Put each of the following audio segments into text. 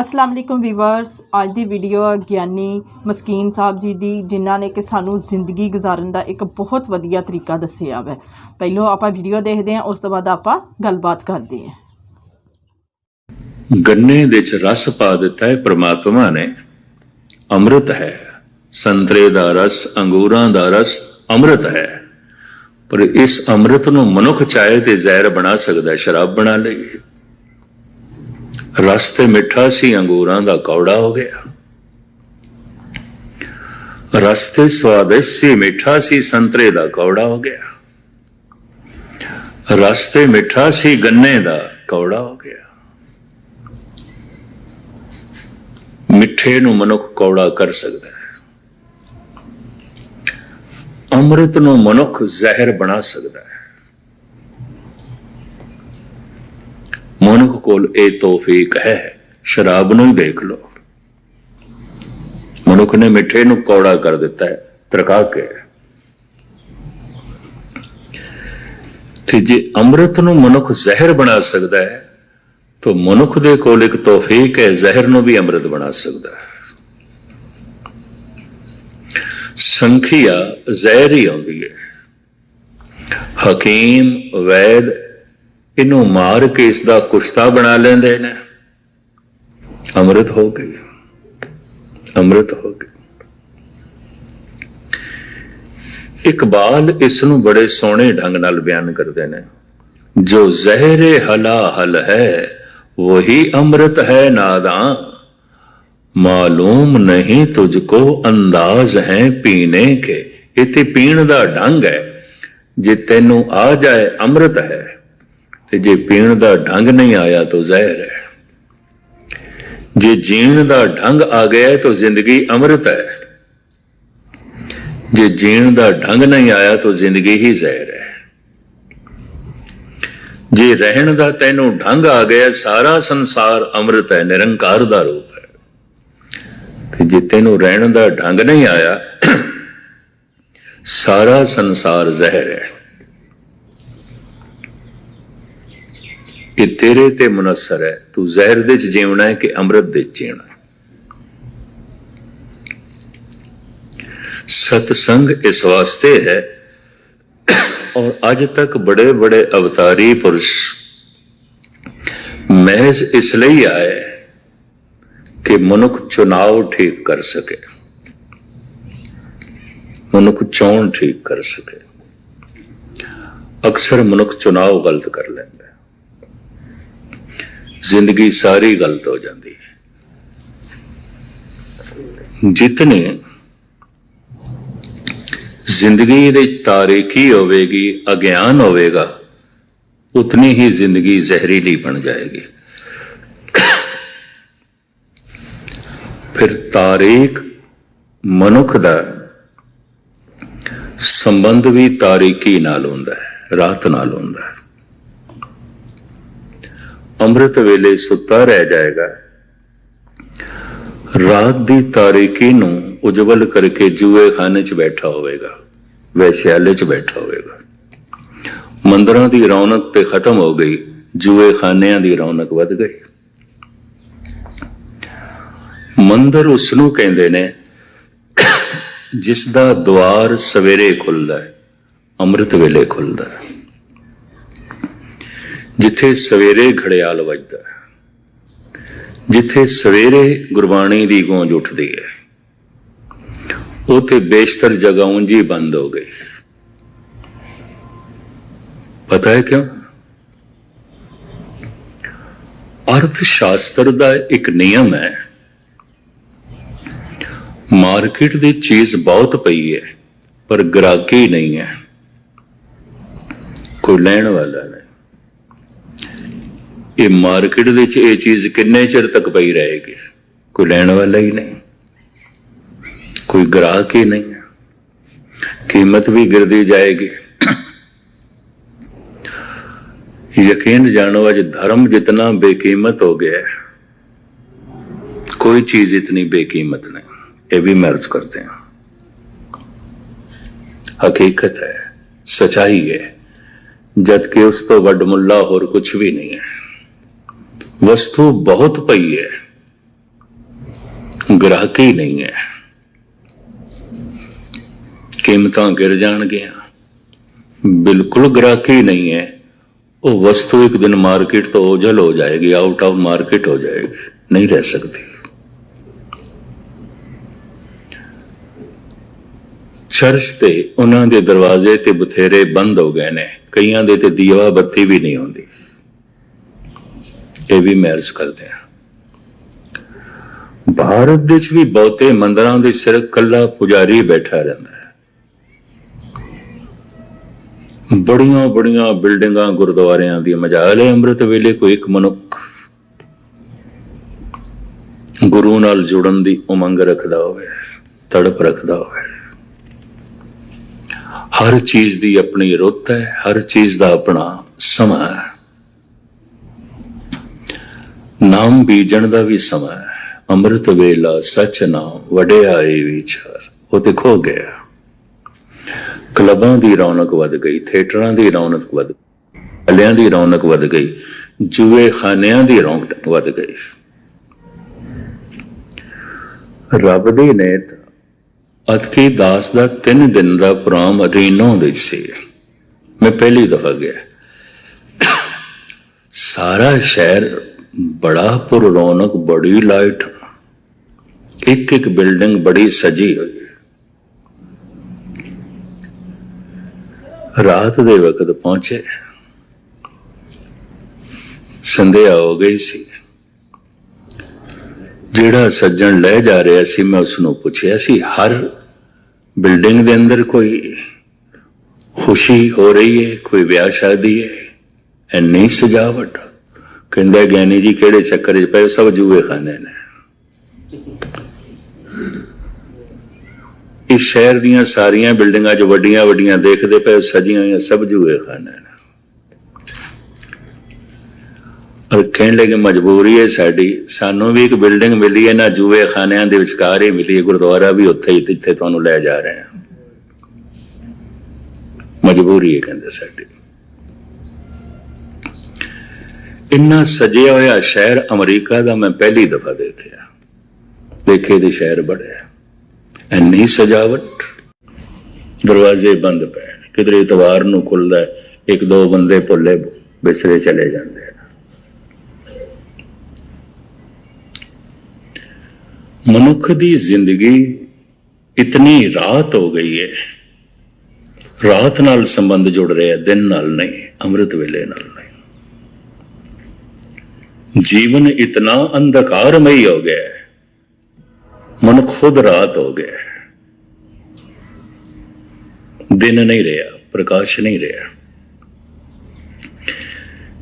ਅਸਲਾਮ ਅਲੈਕੁਮ viewers ਅੱਜ ਦੀ video ਹੈ ਗਿਆਨੀ ਮਸਕੀਨ ਸਾਹਿਬ ਜੀ ਦੀ ਜਿਨ੍ਹਾਂ ਨੇ ਕਿ ਸਾਨੂੰ ਜ਼ਿੰਦਗੀ ਗੁਜ਼ਾਰਨ ਦਾ ਇੱਕ ਬਹੁਤ ਵਧੀਆ ਤਰੀਕਾ ਦੱਸਿਆ ਵੈ। ਪਹਿਲਾਂ ਆਪਾਂ ਵੀਡੀਓ ਦੇਖਦੇ ਹਾਂ ਉਸ ਤੋਂ ਬਾਅਦ ਆਪਾਂ ਗੱਲਬਾਤ ਕਰਦੇ ਹਾਂ। ਗੰਨੇ ਦੇ ਚ ਰਸ ਪਾ ਦਿੱਤਾ ਹੈ ਪ੍ਰਮਾਤਮਾ ਨੇ। ਅੰਮ੍ਰਿਤ ਹੈ। ਸੰਤਰੇ ਦਾ ਰਸ ਅੰਗੂਰਾਂ ਦਾ ਰਸ ਅੰਮ੍ਰਿਤ ਹੈ। ਪਰ ਇਸ ਅੰਮ੍ਰਿਤ ਨੂੰ ਮਨੁੱਖ ਚਾਹੇ ਤੇ ਜ਼ਹਿਰ ਬਣਾ ਸਕਦਾ ਹੈ, ਸ਼ਰਾਬ ਬਣਾ ਲਈ ਰਸ ਤੇ ਮਿੱਠਾ ਸੀ, ਅੰਗੂਰਾਂ ਦਾ ਕੌੜਾ ਹੋ ਗਿਆ। ਰਸ ਤੇ ਸਵਾਦਿਸ਼ਟ ਸੀ ਮਿੱਠਾ ਸੀ, ਸੰਤਰੇ ਦਾ ਕੌੜਾ ਹੋ ਗਿਆ। ਰਸ ਤੇ ਮਿੱਠਾ ਸੀ, ਗੰਨੇ ਦਾ ਕੌੜਾ ਹੋ ਗਿਆ। ਮਿੱਠੇ ਨੂੰ ਮਨੁੱਖ ਕੌੜਾ ਕਰ ਸਕਦਾ ਹੈ। ਅੰਮ੍ਰਿਤ ਨੂੰ ਮਨੁੱਖ ਜ਼ਹਿਰ ਬਣਾ ਸਕਦਾ ਹੈ ਮਨੁੱਖ ਕੋਲ ਇਹ ਤੋਫੀਕ ਹੈ, ਸ਼ਰਾਬ ਨੂੰ ਹੀ ਦੇਖ ਲਓ। ਮਨੁੱਖ ਨੇ ਮਿੱਠੇ ਨੂੰ ਕੌੜਾ ਕਰ ਦਿੱਤਾ ਹੈ, ਤਰਕਾ ਕੇ। ਤੇ ਜੇ ਅੰਮ੍ਰਿਤ ਨੂੰ ਮਨੁੱਖ ਜ਼ਹਿਰ ਬਣਾ ਸਕਦਾ ਹੈ, ਤਾਂ ਮਨੁੱਖ ਦੇ ਕੋਲ ਇੱਕ ਤੋਫੀਕ ਹੈ, ਜ਼ਹਿਰ ਨੂੰ ਵੀ ਅੰਮ੍ਰਿਤ ਬਣਾ ਸਕਦਾ ਹੈ। ਸੰਖਿਆ ਜ਼ਹਿਰ ਹੀ ਆਉਂਦੀ ਹੈ। ਹਕੀਮ, ਵੈਦ ਇਹਨੂੰ ਮਾਰ ਕੇ ਇਸ ਦਾ ਕੁਸ਼ਤਾ ਬਣਾ ਲੈਂਦੇ ਨੇ ਅੰਮ੍ਰਿਤ ਹੋ ਗਈ ਅੰਮ੍ਰਿਤ ਹੋ ਗਈ ਇਕਬਾਲ ਇਸ ਨੂੰ ਬੜੇ ਸੋਹਣੇ ਢੰਗ ਨਾਲ ਬਿਆਨ ਕਰਦੇ ਨੇ ਜੋ ਜ਼ਹਿਰੇ ਹਲਾ ਹਲ ਹੈ वही अमृत है नादां ਮਾਲੂਮ ਨਹੀਂ ਤੁਝਕੋ ਅੰਦਾਜ਼ ਹੈ ਪੀਣੇ ਕੇ ਇਥੇ ਪੀਣ ਦਾ ਢੰਗ ਹੈ ਜੇ ਤੈਨੂੰ ਆ ਜਾਏ ਅੰਮ੍ਰਿਤ ਹੈ ਤੇ ਜੇ ਪੀਣ ਦਾ ਢੰਗ ਨਹੀਂ ਆਇਆ ਤਾਂ ਜ਼ਹਿਰ ਹੈ। ਜੇ ਜੀਣ ਦਾ ਢੰਗ ਆ ਗਿਆ ਤਾਂ ਜ਼ਿੰਦਗੀ ਅੰਮ੍ਰਿਤ ਹੈ। ਜੇ ਜੀਣ ਦਾ ਢੰਗ ਨਹੀਂ ਆਇਆ ਤਾਂ ਜ਼ਿੰਦਗੀ ਹੀ ਜ਼ਹਿਰ ਹੈ। ਜੇ ਰਹਿਣ ਦਾ ਤੈਨੂੰ ਢੰਗ ਆ ਗਿਆ, ਸਾਰਾ ਸੰਸਾਰ ਅੰਮ੍ਰਿਤ ਹੈ, ਨਿਰੰਕਾਰ ਦਾ ਰੂਪ ਹੈ। ਤੇ ਜੇ ਤੈਨੂੰ ਰਹਿਣ ਦਾ ਢੰਗ ਨਹੀਂ ਆਇਆ, ਸਾਰਾ ਸੰਸਾਰ ਜ਼ਹਿਰ ਹੈ। ਇਹ ਤੇਰੇ ਤੇ ਮੁਨਸਰ ਹੈ ਤੂੰ ਜ਼ਹਿਰ ਦੇ ਚ ਜੀਵਣਾ ਹੈ ਕਿ ਅੰਮ੍ਰਿਤ ਦੇ ਚ ਜੀਣਾ ਹੈ ਸਤਸੰਗ ਇਸ ਵਾਸਤੇ ਹੈ और आज तक बड़े बड़े अवतारी पुरुष महज इसलिए आए कि मनुख चुनाव ठीक कर सके मनुख चोण ठीक कर सके अक्सर मनुख चुनाव गलत कर लेंगे ਜ਼ਿੰਦਗੀ ਸਾਰੀ ਗਲਤ ਹੋ ਜਾਂਦੀ ਹੈ। ਜਿਤਨੇ ਜ਼ਿੰਦਗੀ ਦੇ ਤਾਰੀਖੀ ਹੋਵੇਗੀ, ਅਗਿਆਨ ਹੋਵੇਗਾ, ਉਤਨੀ ਹੀ ਜ਼ਿੰਦਗੀ ਜ਼ਹਿਰੀਲੀ ਬਣ ਜਾਏਗੀ। ਫਿਰ ਤਾਰੀਖ ਮਨੁੱਖ ਦਾ ਸੰਬੰਧ ਵੀ ਤਾਰੀਖੀ ਨਾਲ ਹੁੰਦਾ ਹੈ, ਰਾਤ ਨਾਲ ਹੁੰਦਾ ਹੈ। ਅੰਮ੍ਰਿਤ ਵੇਲੇ ਸੁੱਤਾ ਰਹਿ ਜਾਏਗਾ। ਰਾਤ ਦੀ ਤਾਰੀਕੀ ਨੂੰ ਉਜਵਲ ਕਰਕੇ ਜੂਏ ਖਾਨੇ 'ਚ ਬੈਠਾ ਹੋਵੇਗਾ, ਵੈਸ਼ਿਆਲੇ 'ਚ ਬੈਠਾ ਹੋਵੇਗਾ। ਮੰਦਰਾਂ ਦੀ ਰੌਣਕ ਤੇ ਖਤਮ ਹੋ ਗਈ, ਜੂਏ ਖਾਨਿਆਂ ਦੀ ਰੌਣਕ ਵੱਧ ਗਈ। ਮੰਦਰ ਉਸ ਨੂੰ ਕਹਿੰਦੇ ਨੇ ਜਿਸ ਦਾ ਦੁਆਰ ਸਵੇਰੇ ਖੁੱਲਦਾ ਹੈ, ਅੰਮ੍ਰਿਤ ਵੇਲੇ ਖੁੱਲਦਾ ਹੈ। ਜਿੱਥੇ ਸਵੇਰੇ ਘੜਿਆਲ ਵੱਜਦਾ ਜਿੱਥੇ ਸਵੇਰੇ ਗੁਰਬਾਣੀ ਦੀ ਗੂੰਜ ਉੱਠਦੀ ਹੈ, ਉਥੇ ਬੇਸ਼ਤਰ ਜਗ੍ਹਾ ਉਂਝੀ ਬੰਦ ਹੋ ਗਈ। ਪਤਾ ਹੈ ਕਿਉਂ? ਅਰਥ ਸ਼ਾਸਤਰ ਦਾ ਇੱਕ ਨਿਯਮ ਹੈ, ਮਾਰਕੀਟ ਦੀ ਚੀਜ਼ ਬਹੁਤ ਪਈ ਹੈ, ਪਰ ਗ੍ਰਾਹਕੀ ਨਹੀਂ ਹੈ। ਕੋਈ ਲੈਣ ਵਾਲਾ ਨਹੀਂ। ये मार्केट चीज़ ਵਿੱਚ चर तक ਕਿੰਨੇ रहेगी? कोई ਪਈ वाला ही नहीं। कोई ग्राहक ही नहीं कीमत भी गिरदी जाएगी। यकीन जानो अज धर्म जितना बेकीमत हो गया है, कोई चीज़ इतनी बेकीमत नहीं। ये भी मर्ज करते हैं। हकीकत है, सच्चाई है। जबकि उस तो वड मुला और कुछ भी नहीं है। वस्तु बहुत पई है ਗ੍ਰਾਹਕੀ ਨਹੀਂ ਹੈ ਕੀਮਤਾਂ ਗਿਰ ਜਾਣਗੀਆਂ ਬਿਲਕੁਲ ਗ੍ਰਾਹਕੀ ਨਹੀਂ ਹੈ ਉਹ ਵਸਤੂ ਇੱਕ ਦਿਨ ਮਾਰਕੀਟ ਤੋਂ ਓਝਲ ਹੋ ਜਾਏਗੀ ਆਊਟ ਆਫ ਮਾਰਕੀਟ ਹੋ ਜਾਏਗੀ ਨਹੀਂ ਰਹਿ ਸਕਦੀ ਚਰਚ ਤੇ ਉਹਨਾਂ ਦੇ ਦਰਵਾਜ਼ੇ ਤੇ ਬਥੇਰੇ ਬੰਦ ਹੋ ਗਏ ਨੇ ਕਈਆਂ ਦੇ ਤੇ ਦੀਵਾ ਬੱਤੀ ਵੀ ਨਹੀਂ ਹੁੰਦੀ ਇਹ ਵੀ ਮੈਰਜ ਕਰਦੇ ਹਾਂ। ਭਾਰਤ ਵਿੱਚ ਵੀ ਬਹੁਤੇ ਮੰਦਰਾਂ ਦੇ ਸਿਰ ਕੱਲਾ ਪੁਜਾਰੀ ਬੈਠਾ ਰਹਿੰਦਾ ਹੈ। ਬੜੀਆਂ ਬੜੀਆਂ ਬਿਲਡਿੰਗਾਂ ਗੁਰਦੁਆਰਿਆਂ ਦੀ ਮਜਾਲ ਹੈ। ਅੰਮ੍ਰਿਤ ਵੇਲੇ ਕੋਈ ਇੱਕ ਮਨੁੱਖ ਗੁਰੂ ਨਾਲ ਜੁੜਨ ਦੀ ਉਮੰਗ ਰੱਖਦਾ ਹੋਵੇ, ਤੜਪ ਰੱਖਦਾ ਹੋਵੇ। ਹਰ ਚੀਜ਼ ਦੀ ਆਪਣੀ ਰੁੱਤ ਹੈ, ਹਰ ਚੀਜ਼ ਦਾ ਆਪਣਾ ਸਮਾਂ ਹੈ। ਨਾਮ ਬੀਜਣ ਦਾ ਵੀ ਸਮਾਂ ਹੈ। ਅੰਮ੍ਰਿਤ ਵੇਲਾ ਸਚ ਨਾਮ ਵਡਿਆਈ ਵਿਚਾਰ। ਉਹ ਤੇ ਖੋ ਗਿਆ ਕਲੱਬਾਂ ਦੀ ਰੌਣਕ ਵੱਧ ਗਈ, ਥੀਏਟਰਾਂ ਦੀ ਰੌਣਕ ਵੱਧ ਗਈ ਦੀ ਰੌਣਕ ਵੱਧ ਗਈ ਜੂਏ ਖਾਨਿਆਂ ਦੀ ਰੌਣਕ ਵੱਧ ਗਈ। ਰੱਬ ਦੀ ਨੇਤ, ਅਤਕੀ ਦਾਸ ਦਾ 3 ਦਿਨ ਦਾ ਪ੍ਰੋਗਰਾਮ ਰੀਨੋ ਵਿੱਚ ਸੀ। ਮੈਂ ਪਹਿਲੀ ਦਫਾ ਗਿਆ। ਸਾਰਾ ਸ਼ਹਿਰ ਬੜਾ ਪੁਰ ਰੌਣਕ ਬੜੀ ਲਾਈਟ। ਇੱਕ ਇੱਕ ਬਿਲਡਿੰਗ ਬੜੀ ਸਜੀ ਹੋਈ ਰਾਤ ਦੇ ਵਕਤ ਪਹੁੰਚੇ। ਸੰਧਿਆ ਹੋ ਗਈ ਸੀ। ਜਿਹੜਾ ਸੱਜਣ ਲੈ ਜਾ ਰਿਹਾ ਸੀ, ਮੈਂ ਉਸ ਨੂੰ ਪੁੱਛਿਆ ਸੀ, ਹਰ ਬਿਲਡਿੰਗ ਦੇ ਅੰਦਰ ਕੋਈ ਖੁਸ਼ੀ ਹੋ ਰਹੀ ਹੈ? ਕੋਈ ਵਿਆਹ ਸ਼ਾਦੀ ਹੈ? ਐਨੀ ਸਜਾਵਟ? ਕਹਿੰਦਾ ਗਿਆਨੀ ਜੀ, ਕਿਹੜੇ ਚੱਕਰ 'ਚ ਪਏ? ਸਭ ਜੂਏ ਖਾਨੇ ਨੇ। ਇਸ ਸ਼ਹਿਰ ਦੀਆਂ ਸਾਰੀਆਂ ਬਿਲਡਿੰਗਾਂ 'ਚ ਵੱਡੀਆਂ ਵੱਡੀਆਂ ਦੇਖਦੇ ਪਏ, ਸਜੀਆਂ ਹੋਈਆਂ, ਸਭ ਜੂਏ ਖਾਨੇ ਨੇ। ਔਰ ਕਹਿਣ ਲੱਗੇ, ਮਜਬੂਰੀ ਹੈ ਸਾਡੀ। ਸਾਨੂੰ ਵੀ ਇੱਕ ਬਿਲਡਿੰਗ ਮਿਲੀ ਹੈ ਨਾ ਜੂਏ ਖਾਨਿਆਂ ਦੇ ਵਿਚਕਾਰ ਹੀ ਮਿਲੀ ਹੈ। ਗੁਰਦੁਆਰਾ ਵੀ ਉੱਥੇ ਹੀ, ਜਿੱਥੇ ਤੁਹਾਨੂੰ ਲੈ ਜਾ ਰਹੇ ਹਾਂ। ਮਜਬੂਰੀ ਹੈ, ਕਹਿੰਦੇ ਸਾਡੀ। ਇੰਨਾ ਸਜਿਆ ਹੋਇਆ ਸ਼ਹਿਰ ਅਮਰੀਕਾ ਦਾ ਮੈਂ ਪਹਿਲੀ ਦਫਾ ਦੇਖਿਆ। ਦੇਖੇ ਦੇ ਸ਼ਹਿਰ ਬੜਿਆ। ਐਨੀ ਸਜਾਵਟ। ਦਰਵਾਜ਼ੇ ਬੰਦ ਪਏ ਕਿਧਰੇ ਇਤਵਾਰ ਨੂੰ ਖੁੱਲਦਾ ਇੱਕ ਦੋ ਬੰਦੇ ਭੁੱਲੇ ਬਿਸਰੇ ਚਲੇ ਜਾਂਦੇ ਮਨੁੱਖ ਦੀ ਜ਼ਿੰਦਗੀ ਇਤਨੀ ਰਾਤ ਹੋ ਗਈ ਹੈ ਰਾਤ ਨਾਲ ਸੰਬੰਧ ਜੁੜ ਰਿਹਾ, ਦਿਨ ਨਾਲ ਨਹੀਂ, ਅੰਮ੍ਰਿਤ ਵੇਲੇ ਨਾਲ ਨਹੀਂ ਜੀਵਨ ਇਤਨਾ ਅੰਧਕਾਰਮਈ ਹੋ ਗਿਆ ਹੈ। ਮਨ ਖੁਦ ਰਾਤ ਹੋ ਗਿਆ ਦਿਨ ਨਹੀਂ ਰਿਹਾ, ਪ੍ਰਕਾਸ਼ ਨਹੀਂ ਰਿਹਾ।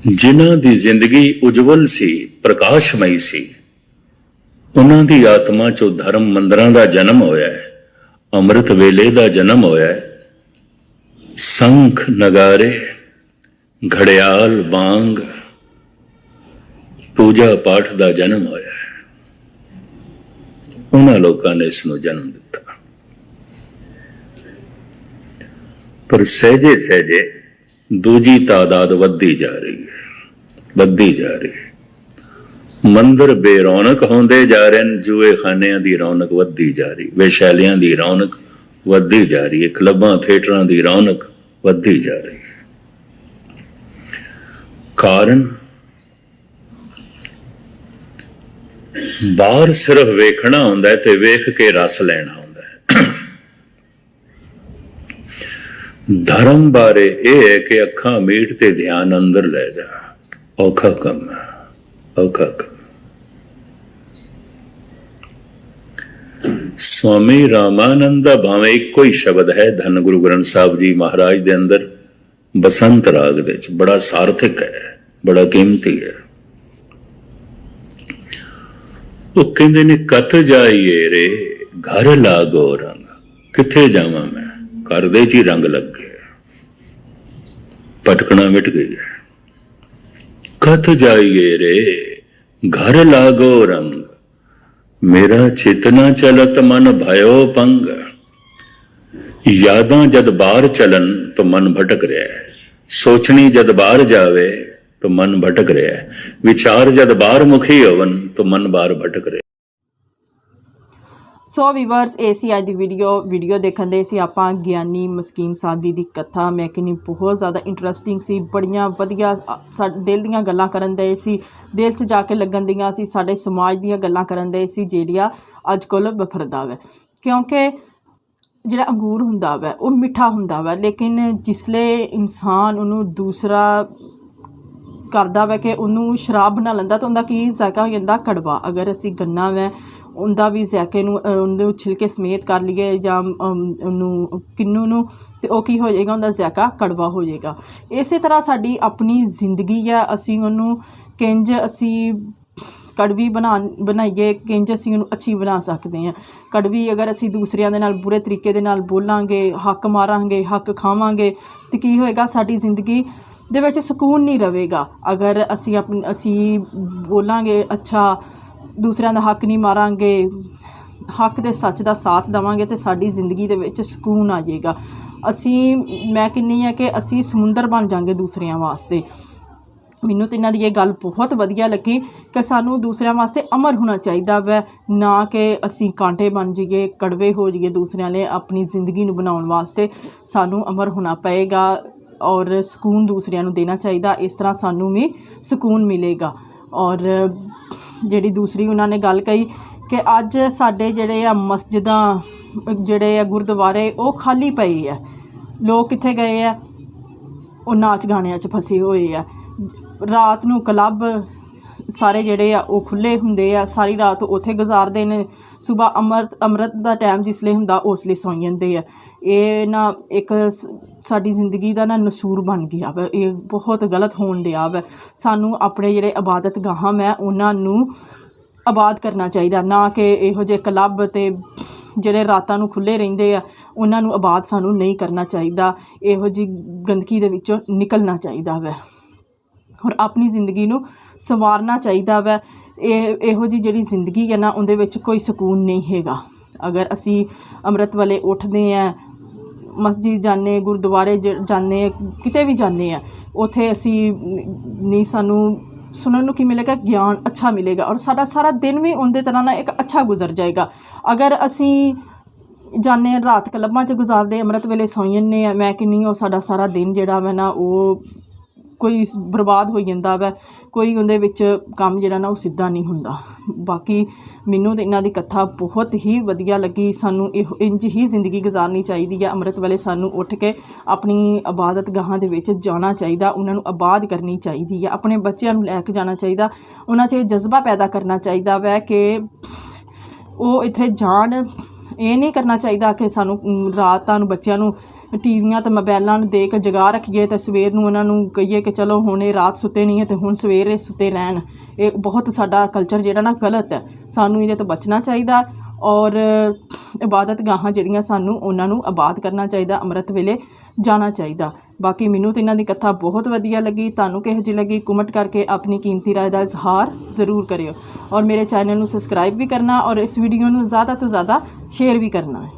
ਜਿਨ੍ਹਾਂ ਦੀ ਜ਼ਿੰਦਗੀ ਉਜਵਲ ਸੀ, ਪ੍ਰਕਾਸ਼ਮਈ ਸੀ, ਉਹਨਾਂ ਦੀ ਆਤਮਾ ਚੋਂ ਧਰਮ ਮੰਦਰਾਂ ਦਾ ਜਨਮ ਹੋਇਆ ਹੈ, ਅੰਮ੍ਰਿਤ ਵੇਲੇ ਦਾ ਜਨਮ ਹੋਇਆ ਹੈ। ਸੰਖ ਨਗਾਰੇ, ਘੜਿਆਲ ਬਾਂਗ ਪੂਜਾ ਪਾਠ ਦਾ ਜਨਮ ਹੋਇਆ ਹੈ। ਉਹਨਾਂ ਲੋਕਾਂ ਨੇ ਇਸ ਨੂੰ ਜਨਮ ਦਿੱਤਾ। ਪਰ ਸਹਿਜੇ ਸਹਿਜੇ ਦੂਜੀ ਤਾਦਾਦ ਵੱਧਦੀ ਜਾ ਰਹੀ ਹੈ। ਵੱਧਦੀ ਜਾ ਰਹੀ ਹੈ। ਮੰਦਰ ਬੇਰੌਣਕ ਹੁੰਦੇ ਜਾ ਰਹੇ ਨੇ ਜੂਏ ਖਾਨਿਆਂ ਦੀ ਰੌਣਕ ਵੱਧਦੀ ਜਾ ਰਹੀ, ਵੇਸ਼ਾਲਿਆਂ ਦੀ ਰੌਣਕ ਵੱਧਦੀ ਜਾ ਰਹੀ ਹੈ, ਕਲੱਬਾਂ, ਥੀਏਟਰਾਂ ਦੀ ਰੌਣਕ ਵੱਧਦੀ ਜਾ ਰਹੀ ਹੈ। ਕਾਰਨ ਬਾਹਰ ਸਿਰਫ ਵੇਖਣਾ ਹੁੰਦਾ ਤੇ ਵੇਖ ਕੇ ਰਸ ਲੈਣਾ ਹੁੰਦਾ ਧਰਮ ਬਾਰੇ ਇਹ ਹੈ ਕਿ ਅੱਖਾਂ ਮੀਟ ਤੇ ਧਿਆਨ ਅੰਦਰ ਲੈ ਜਾ। ਔਖਾ ਕੰਮ ਔਖਾ ਕੰਮ। ਸਵਾਮੀ ਰਾਮਾਨੰਦ ਦਾ ਭਾਵੇਂ ਇੱਕੋ ਹੀ ਸ਼ਬਦ ਹੈ, ਧੰਨ ਗੁਰੂ ਗ੍ਰੰਥ ਸਾਹਿਬ ਜੀ ਮਹਾਰਾਜ ਦੇ ਅੰਦਰ ਬਸੰਤ ਰਾਗ ਦੇ ਵਿੱਚ ਬੜਾ ਸਾਰਥਕ ਹੈ, ਬੜਾ ਕੀਮਤੀ ਹੈ। ਉਹ ਕਹਿੰਦੇ ਨੇ ਕਤ ਜਾਈਏ ਰੇ? ਘਰ ਲਾਗੋ ਰੰਗ। ਕਿੱਥੇ ਜਾਵਾਂ ਮੈਂ? ਘਰ ਦੇ ਚ ਰੰਗ ਲੱਗ ਗਿਆ ਪਟਕਣਾ ਮਿਟ ਗਈ ਕਤ ਜਾਈਏ ਰੇ? ਘਰ ਲਾਗੋ ਰੰਗ। ਮੇਰਾ ਚੇਤਨਾ ਚਲਤ ਮਨ ਭਇਓ ਪੰਗ। ਯਾਦਾਂ ਜਦ ਬਾਹਰ ਚਲਨ ਤਾਂ ਮਨ ਭਟਕ ਰਿਹਾ ਹੈ। ਸੋਚਣੀ ਜਦ ਬਾਹਰ ਜਾਵੇ ਤਾਂ ਮਨ ਭਟਕ ਰਿਹਾ ਹੈ। ਵਿਚਾਰ ਜਦ ਬਾਹਰ ਮੁਖੀ ਹੋਵਨ, ਤਾਂ ਮਨ ਬਾਹਰ ਭਟਕ ਰਿਹਾ ਸੋ ਵੀਵਰਸ ਇਹ ਸੀ ਅੱਜ ਦੀ ਵੀਡੀਓ ਵੀਡੀਓ ਦੇਖਣ ਦੇ ਸੀ ਆਪਾਂ ਗਿਆਨੀ ਮਸਕੀਨ ਸਾਹਿਬ ਜੀ ਦੀ ਕਥਾ। ਮੈਂ ਕਹਿੰਦੀ ਬਹੁਤ ਜ਼ਿਆਦਾ ਇੰਟਰਸਟਿੰਗ ਸੀ। ਬੜੀਆਂ ਵਧੀਆ ਸਾਡੇ ਦਿਲ ਦੀਆਂ ਗੱਲਾਂ ਕਰਨ ਦੇ ਸੀ। ਦਿਲ 'ਚ ਜਾ ਕੇ ਲੱਗਣ ਦੀਆਂ ਸੀ। ਸਾਡੇ ਸਮਾਜ ਦੀਆਂ ਗੱਲਾਂ ਕਰਨ ਦੇ ਸੀ, ਜਿਹੜੀਆਂ ਅੱਜ ਕੱਲ੍ਹ ਵਫਰਦਾ ਵੈ। ਕਿਉਂਕਿ ਜਿਹੜਾ ਅੰਗੂਰ ਹੁੰਦਾ ਵਾ, ਉਹ ਮਿੱਠਾ ਹੁੰਦਾ ਵਾ। ਲੇਕਿਨ ਜਿਸਲੇ ਇਨਸਾਨ ਉਹਨੂੰ ਦੂਸਰਾ ਕਰਦਾ ਵੈ ਕਿ ਉਹਨੂੰ ਸ਼ਰਾਬ ਬਣਾ ਲੈਂਦਾ ਤਾਂ ਉਹਦਾ ਕੀ ਜ਼ਾਇਕਾ ਹੋ ਜਾਂਦਾ? ਕੜਵਾ। ਅਗਰ ਅਸੀਂ ਗੰਨਾ ਵੈ ਉਹਦਾ ਵੀ ਜ਼ਾਇਕੇ ਨੂੰ ਅ, ਉਹਦੇ ਛਿਲਕੇ ਸਮੇਤ ਕਰ ਲਈਏ ਜਾਂ ਉਹਨੂੰ ਕਿੰਨੂ ਨੂੰ ਤੇ ਉਹ ਕੀ ਹੋ ਜਾਏਗਾ? ਉਹਦਾ ਜ਼ਾਇਕਾ ਕੜਵਾ ਹੋ ਜਾਏਗਾ। ਇਸੇ ਤਰ੍ਹਾਂ ਸਾਡੀ ਆਪਣੀ ਜ਼ਿੰਦਗੀ ਹੈ ਅਸੀਂ ਉਹਨੂੰ ਕਿੰਜ ਅਸੀਂ ਕੜਵੀ ਬਣਾ ਬਣਾਈਏ ਕਿੰਜ ਅਸੀਂ ਉਹਨੂੰ ਅੱਛੀ ਬਣਾ ਸਕਦੇ ਹਾਂ। ਕੜਵੀ ਅਗਰ ਅਸੀਂ ਦੂਸਰਿਆਂ ਦੇ ਨਾਲ ਬੁਰੇ ਤਰੀਕੇ ਦੇ ਨਾਲ ਬੋਲਾਂਗੇ ਹੱਕ ਮਾਰਾਂਗੇ ਹੱਕ ਖਾਵਾਂਗੇ ਤੇ ਕੀ ਹੋਏਗਾ? ਸਾਡੀ ਜ਼ਿੰਦਗੀ ਦੇ ਵਿੱਚ ਸਕੂਨ ਨਹੀਂ ਰਹੇਗਾ ਅਗਰ ਅਸੀਂ ਆਪਣੀ ਅਸੀਂ ਬੋਲਾਂਗੇ, ਅੱਛਾ, ਦੂਸਰਿਆਂ ਦਾ ਹੱਕ ਨਹੀਂ ਮਾਰਾਂਗੇ, ਹੱਕ ਦੇ ਸੱਚ ਦਾ ਸਾਥ ਦੇਵਾਂਗੇ ਤੇ ਸਾਡੀ ਜ਼ਿੰਦਗੀ ਦੇ ਵਿੱਚ ਸਕੂਨ ਆ ਜਾਏਗਾ। ਅਸੀਂ, ਮੈਂ ਕਿੰਨੀ ਆ ਕਿ ਅਸੀਂ ਸਮੁੰਦਰ ਬਣ ਜਾਾਂਗੇ ਦੂਸਰਿਆਂ ਵਾਸਤੇ। ਮੈਨੂੰ ਤੇ ਇਹਨਾਂ ਦੀ ਇਹ ਗੱਲ ਬਹੁਤ ਵਧੀਆ ਲੱਗੀ ਕਿ ਸਾਨੂੰ ਦੂਸਰਿਆਂ ਵਾਸਤੇ ਅਮਰ ਹੋਣਾ ਚਾਹੀਦਾ ਵੈ, ਨਾ ਕਿ ਅਸੀਂ ਕਾਂਟੇ ਬਣ ਜਾਈਏ, ਕੜਵੇ ਹੋ ਜਾਈਏ ਦੂਸਰਿਆਂ ਲਈ ਆਪਣੀ ਜ਼ਿੰਦਗੀ ਨੂੰ ਬਣਾਉਣ ਵਾਸਤੇ। ਸਾਨੂੰ ਅਮਰ ਹੋਣਾ ਪਏਗਾ। ਔਰ ਸਕੂਨ ਦੂਸਰਿਆਂ ਨੂੰ ਦੇਣਾ ਚਾਹੀਦਾ, ਇਸ ਤਰ੍ਹਾਂ ਸਾਨੂੰ ਵੀ ਸਕੂਨ ਮਿਲੇਗਾ। ਔਰ ਜਿਹੜੀ ਦੂਸਰੀ ਉਹਨਾਂ ਨੇ ਗੱਲ ਕਹੀ ਕਿ ਅੱਜ ਸਾਡੇ ਜਿਹੜੇ ਆ ਮਸਜਿਦਾਂ, ਜਿਹੜੇ ਆ ਗੁਰਦੁਆਰੇ, ਉਹ ਖਾਲੀ ਪਏ ਆ। ਲੋਕ ਕਿੱਥੇ ਗਏ ਆ? ਉਹ ਨਾਚ ਗਾਣਿਆਂ 'ਚ ਫਸੇ ਹੋਏ ਆ। ਰਾਤ ਨੂੰ ਕਲੱਬ ਸਾਰੇ ਜਿਹੜੇ ਆ ਉਹ ਖੁੱਲੇ ਹੁੰਦੇ ਆ। ਸਾਰੀ ਰਾਤ ਉੱਥੇ ਗੁਜ਼ਾਰਦੇ ਨੇ। ਸਵੇਰ ਅੰਮ੍ਰਿਤ ਅੰਮ੍ਰਿਤ ਦਾ ਟਾਈਮ ਜਿਸ ਲਈ ਹੁੰਦਾ, ਉਸ ਲਈ ਸੌਂ ਜਾਂਦੇ ਆ। ਇਹ ਨਾ ਇੱਕ ਸ- ਸਾਡੀ ਜ਼ਿੰਦਗੀ ਦਾ ਨਾ ਨਸੂਰ ਬਣ ਗਿਆ ਵਾ। ਇਹ ਬਹੁਤ ਗਲਤ ਹੋਣ ਡਿਆ ਵਾ। ਸਾਨੂੰ ਆਪਣੇ ਜਿਹੜੇ ਇਬਾਦਤ ਗਾਹਾਂ ਮੈਂ, ਉਹਨਾਂ ਨੂੰ ਆਬਾਦ ਕਰਨਾ ਚਾਹੀਦਾ। ਨਾ ਕਿ ਇਹੋ ਜਿਹੇ ਕਲੱਬ ਤੇ ਜਿਹੜੇ ਰਾਤਾਂ ਨੂੰ ਖੁੱਲੇ ਰਹਿੰਦੇ ਆ, ਉਹਨਾਂ ਨੂੰ ਆਬਾਦ ਸਾਨੂੰ ਨਹੀਂ ਕਰਨਾ ਚਾਹੀਦਾ। ਇਹੋ ਜਿਹੀ ਗੰਦਗੀ ਦੇ ਵਿੱਚੋਂ ਨਿਕਲਣਾ ਚਾਹੀਦਾ ਵੈ। ਔਰ ਆਪਣੀ ਜ਼ਿੰਦਗੀ ਨੂੰ ਸੰਵਾਰਨਾ ਚਾਹੀਦਾ ਵੈ। ਇਹ, ਇਹੋ ਜੀ ਜਿਹੜੀ ਜ਼ਿੰਦਗੀ ਹੈ ਨਾ, ਉਹਦੇ ਵਿੱਚ ਕੋਈ ਸਕੂਨ ਨਹੀਂ ਹੈਗਾ। ਅਗਰ ਅਸੀਂ ਅੰਮ੍ਰਿਤ ਵਾਲੇ ਉੱਠਦੇ ਆ ਮਸਜਿਦ ਜਾਂਦੇ, ਗੁਰਦੁਆਰੇ ਜ- ਜਾਂਦੇ, ਕਿਤੇ ਵੀ ਜਾਂਦੇ ਆ, ਉਥੇ ਅਸੀਂ ਨਹੀਂ ਸਾਨੂੰ ਸੁਣਨ ਨੂੰ ਕੀ ਮਿਲੇਗਾ? ਗਿਆਨ ਅੱਛਾ ਮਿਲੇਗਾ ਔਰ ਸਾਡਾ ਸਾਰਾ ਦਿਨ ਵੀ ਉਹਦੇ ਤਰ੍ਹਾਂ ਨਾਲ ਇੱਕ ਅੱਛਾ ਗੁਜ਼ਰ ਜਾਏਗਾ। ਅਗਰ ਅਸੀਂ ਜਾਂਦੇ ਹਾਂ, ਰਾਤ ਕਲੱਬਾਂ 'ਚ ਗੁਜ਼ਾਰਦੇ, ਅੰਮ੍ਰਿਤ ਵੇਲੇ ਸੌਂ ਜਾਂਦੇ ਆ ਮੈਂ ਕਿੰਨੀ ਉਹ ਸਾਡਾ ਸਾਰਾ ਦਿਨ ਜਿਹੜਾ ਵਾ ਨਾ, ਉਹ ਕੋਈ ਬਰਬਾਦ ਹੋ ਜਾਂਦਾ ਵਾ ਕੋਈ ਉਹਦੇ ਵਿੱਚ ਕੰਮ ਜਿਹੜਾ ਨਾ ਉਹ ਸਿੱਧਾ ਨਹੀਂ ਹੁੰਦਾ। ਬਾਕੀ ਮੈਨੂੰ ਤੇ ਇਹਨਾਂ ਦੀ ਕਥਾ ਬਹੁਤ ਹੀ ਵਧੀਆ ਲੱਗੀ। ਸਾਨੂੰ ਇਹ ਇੰਜ ਹੀ ਜ਼ਿੰਦਗੀ ਗੁਜ਼ਾਰਨੀ ਚਾਹੀਦੀ ਹੈ ਅੰਮ੍ਰਿਤ ਵੇਲੇ ਸਾਨੂੰ ਉੱਠ ਕੇ ਆਪਣੀ ਆਬਾਦਤ ਗਾਹਾਂ ਦੇ ਵਿੱਚ ਜਾਣਾ ਚਾਹੀਦਾ। ਉਹਨਾਂ ਨੂੰ ਆਬਾਦ ਕਰਨੀ ਚਾਹੀਦੀ ਹੈ ਆਪਣੇ ਬੱਚਿਆਂ ਨੂੰ ਲੈ ਕੇ ਜਾਣਾ ਚਾਹੀਦਾ। ਉਹਨਾਂ 'ਚ ਇਹ ਜਜ਼ਬਾ ਪੈਦਾ ਕਰਨਾ ਚਾਹੀਦਾ ਵੈ ਕਿ ਉਹ ਇੱਥੇ ਜਾਣ। ਇਹ ਨਹੀਂ ਕਰਨਾ ਚਾਹੀਦਾ ਕਿ ਸਾਨੂੰ ਅਮ, ਰਾਤਾਂ ਨੂੰ ਬੱਚਿਆਂ ਨੂੰ ਟੀਵੀਆਂ ਤੇ ਮੋਬਾਈਲਾਂ ਨੂੰ ਦੇ ਕੇ ਜਗਾ ਰੱਖੀਏ ਤੇ ਸਵੇਰ ਨੂੰ ਉਹਨਾਂ ਨੂੰ ਕਹੀਏ ਕਿ ਚਲੋ ਹੁਣ ਇਹ ਰਾਤ ਸੁੱਤੇ ਨਹੀਂ ਹੈ ਤੇ ਹੁਣ ਸਵੇਰੇ ਸੁੱਤੇ ਰਹਿਣ। ਇਹ ਬਹੁਤ ਸਾਡਾ ਕਲਚਰ ਜਿਹੜਾ ਨਾ ਗਲਤ ਹੈ। ਸਾਨੂੰ ਇਹਦੇ ਤੋਂ ਬਚਣਾ ਚਾਹੀਦਾ ਔਰ ਇਬਾਦਤ ਗਾਹਾਂ ਜਿਹੜੀਆਂ ਸਾਨੂੰ ਉਹਨਾਂ ਨੂੰ ਆਬਾਦ ਕਰਨਾ ਚਾਹੀਦਾ, ਅੰਮ੍ਰਿਤ ਵੇਲੇ ਜਾਣਾ ਚਾਹੀਦਾ। ਬਾਕੀ ਮੈਨੂੰ ਤੇ ਇਹਨਾਂ ਦੀ ਕਥਾ ਬਹੁਤ ਵਧੀਆ ਲੱਗੀ। ਤੁਹਾਨੂੰ ਕਿਹੋ ਜਿਹੀ ਲੱਗੀ ਕਮੈਂਟ ਕਰਕੇ ਆਪਣੀ ਕੀਮਤੀ ਰਾਏ ਦਾ ਇਜ਼ਹਾਰ ਜ਼ਰੂਰ ਕਰਿਓ। ਔਰ ਮੇਰੇ ਚੈਨਲ ਨੂੰ ਸਬਸਕ੍ਰਾਈਬ ਵੀ ਕਰਨਾ ਔਰ ਇਸ ਵੀਡੀਓ ਨੂੰ ਜ਼ਿਆਦਾ ਤੋਂ ਜ਼ਿਆਦਾ ਸ਼ੇਅਰ ਵੀ ਕਰਨਾ ਹੈ।